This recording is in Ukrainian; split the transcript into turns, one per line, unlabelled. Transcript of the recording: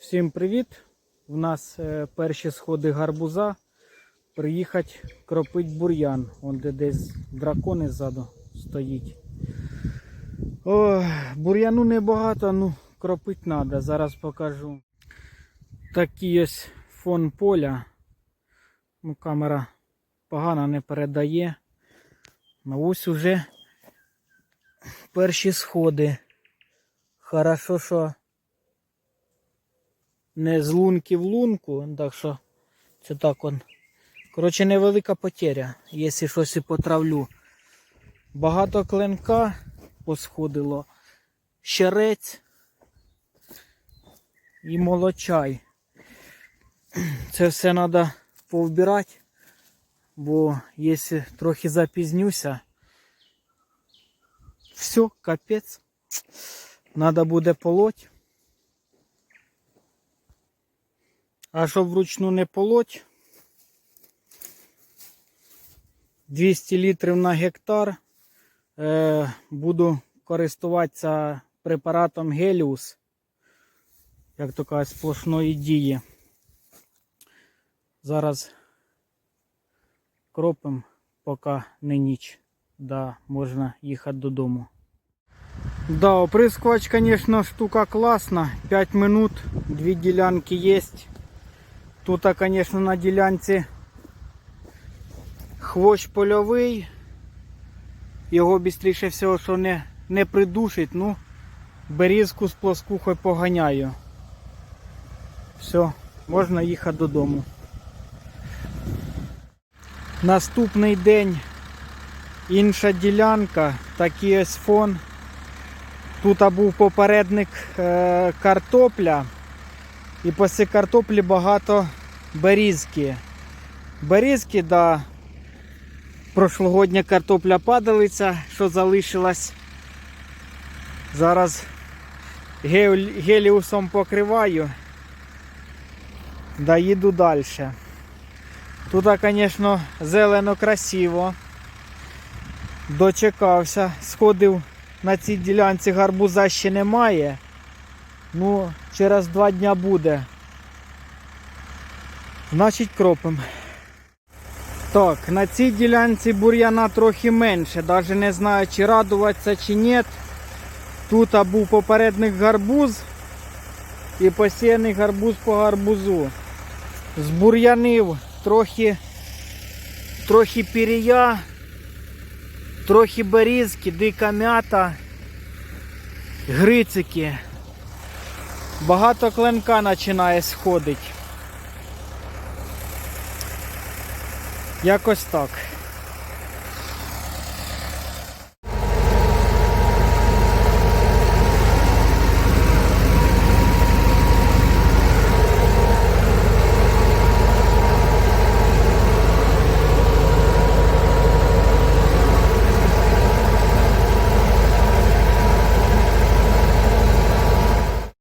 Всім привіт! У нас е, перші сходи гарбуза. Приїхати кропить бур'ян. Вон де десь дракони ззаду стоїть. О, бур'яну небагато, ну кропити треба. Зараз покажу. Такий ось фон поля. Ну, камера погано не передає. Ну ось уже перші сходи. Хорошо, що не з лунки в лунку, так що це так он. Коротше, невелика потеря, якщо щось і потравлю. Багато клинка посходило, щерець і молочай. Це все треба повбирати, бо якщо трохи запізнюся, все, капець. Треба буде полоть. А щоб вручну не полоть, 200 літрів на гектар. Е, буду користуватися препаратом Геліус, як то кажуть, сплошної дії. Зараз кропим, поки не ніч, да, можна їхати додому. Да, оприскувач, конечно, штука класна. 5 минут, дві ділянки есть. Тут, конечно, на ділянці хвощ польовий. Його швидше всього, що не, не придушить, ну, берізку з плоскухою поганяю. Все, можна їхати додому. Наступний день інша ділянка, такий ось фон. Тут був попередник е, картопля. І після картоплі багато берізки. Берізки, да. Прошлогодня картопля падалиця, що залишилась. Зараз геліусом покриваю. Да їду далі. Тут, звісно, зелено красиво. Дочекався, сходив на цій ділянці гарбуза ще немає. Ну, через два дня буде. Значить кропим. Так, на цій ділянці бур'яна трохи менше. Навіть не знаю, чи радуватися, чи ні. Тут був попередник гарбуз і посіяний гарбуз по гарбузу. З бур'янив трохи, трохи пірія, трохи берізки, дика м'ята, грицики. Багато клинка починає сходити. Якось так.